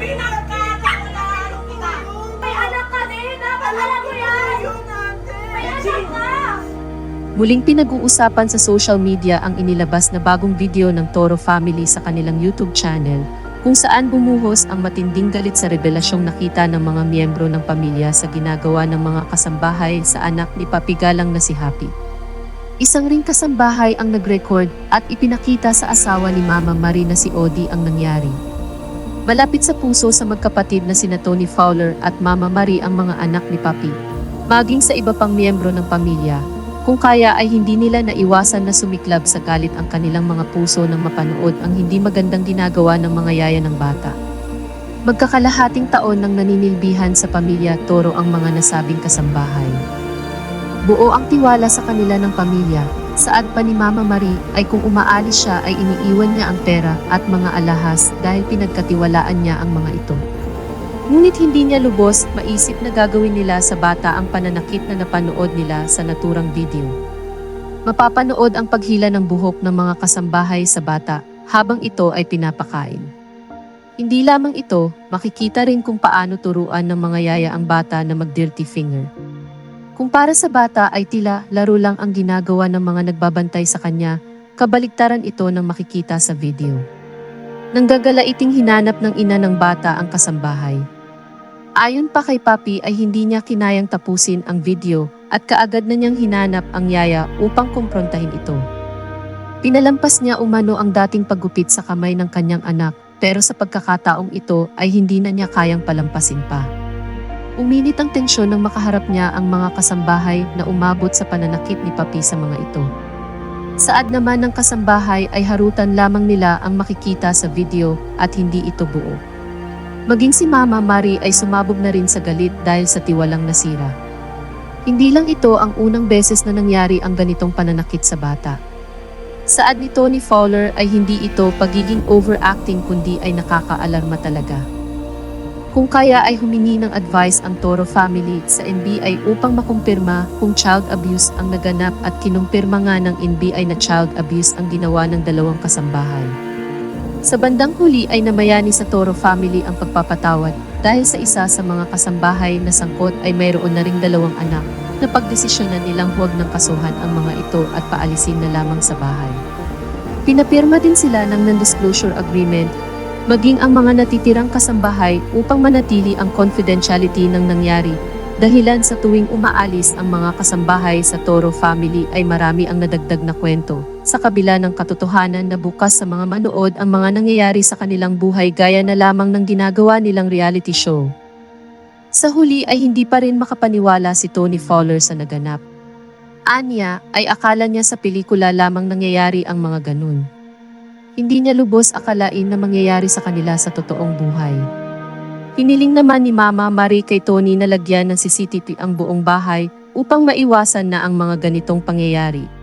Pinagkakaunaan kita! May anak ka din! Dapat alam mo yan! May! Muling pinag-uusapan sa social media ang inilabas na bagong video ng Toro family sa kanilang YouTube channel, kung saan bumuhos ang matinding galit sa revelasyong nakita ng mga miyembro ng pamilya sa ginagawa ng mga kasambahay sa anak ni Papigalang na si Happy. Isang ring kasambahay ang nag-record at ipinakita sa asawa ni Mama Marie na si Odi ang nangyari. Malapit sa puso sa magkapatid na sina Tony Fowler at Mama Marie ang mga anak ni Papi. Maging sa iba pang miyembro ng pamilya, kung kaya ay hindi nila naiwasan na sumiklab sa galit ang kanilang mga puso nang mapanood ang hindi magandang ginagawa ng mga yaya ng bata. Magkakalahating taon nang naninilbihan sa pamilya Toro ang mga nasabing kasambahay. Buo ang tiwala sa kanila ng pamilya, saad pa ni Mama Marie ay kung umaalis siya ay iniiwan niya ang pera at mga alahas dahil pinagkatiwalaan niya ang mga ito. Ngunit hindi niya lubos maisip na gagawin nila sa bata ang pananakit na napanood nila sa naturang video. Mapapanood ang paghila ng buhok ng mga kasambahay sa bata habang ito ay pinapakain. Hindi lamang ito, makikita rin kung paano turuan ng mga yaya ang bata na mag-dirty finger. Kung para sa bata ay tila laro lang ang ginagawa ng mga nagbabantay sa kanya, kabaligtaran ito ng makikita sa video. Nanggagalaiting hinanap ng ina ng bata ang kasambahay. Ayon pa kay Papi ay hindi niya kinayang tapusin ang video at kaagad na niyang hinanap ang yaya upang kumprontahin ito. Pinalampas niya umano ang dating paggupit sa kamay ng kanyang anak pero sa pagkakataong ito ay hindi na niya kayang palampasin pa. Uminit ang tensyon nang makaharap niya ang mga kasambahay na umabot sa pananakit ni Papi sa mga ito. Saad naman ng kasambahay ay harutan lamang nila ang makikita sa video at hindi ito buo. Maging si Mama Mari ay sumabog na rin sa galit dahil sa tiwalang nasira. Hindi lang ito ang unang beses na nangyari ang ganitong pananakit sa bata. Saad ni Tony Fowler ay hindi ito pagiging overacting kundi ay nakakaalarma talaga. Kung kaya ay humingi ng advice ang Toro family sa NBI upang makumpirma kung child abuse ang naganap at kinumpirma nga ng NBI na child abuse ang ginawa ng dalawang kasambahay. Sa bandang huli ay namayani sa Toro family ang pagpapatawad dahil sa isa sa mga kasambahay na sangkot ay mayroon na ring dalawang anak na pagdesisyonan nilang huwag ng kasuhan ang mga ito at paalisin na lamang sa bahay. Pinapirma din sila ng non-disclosure agreement maging ang mga natitirang kasambahay upang manatili ang confidentiality ng nangyari. Dahilan sa tuwing umaalis ang mga kasambahay sa Toro family ay marami ang nadagdag na kwento. Sa kabila ng katotohanan na bukas sa mga manood ang mga nangyayari sa kanilang buhay gaya na lamang ng ginagawa nilang reality show. Sa huli ay hindi pa rin makapaniwala si Tony Fowler sa naganap. Anya ay akala niya sa pelikula lamang nangyayari ang mga ganun. Hindi niya lubos akalain na mangyayari sa kanila sa totoong buhay. Hiniling naman ni Mama Marie kay Tony na lagyan ng CCTV ang buong bahay upang maiwasan na ang mga ganitong pangyayari.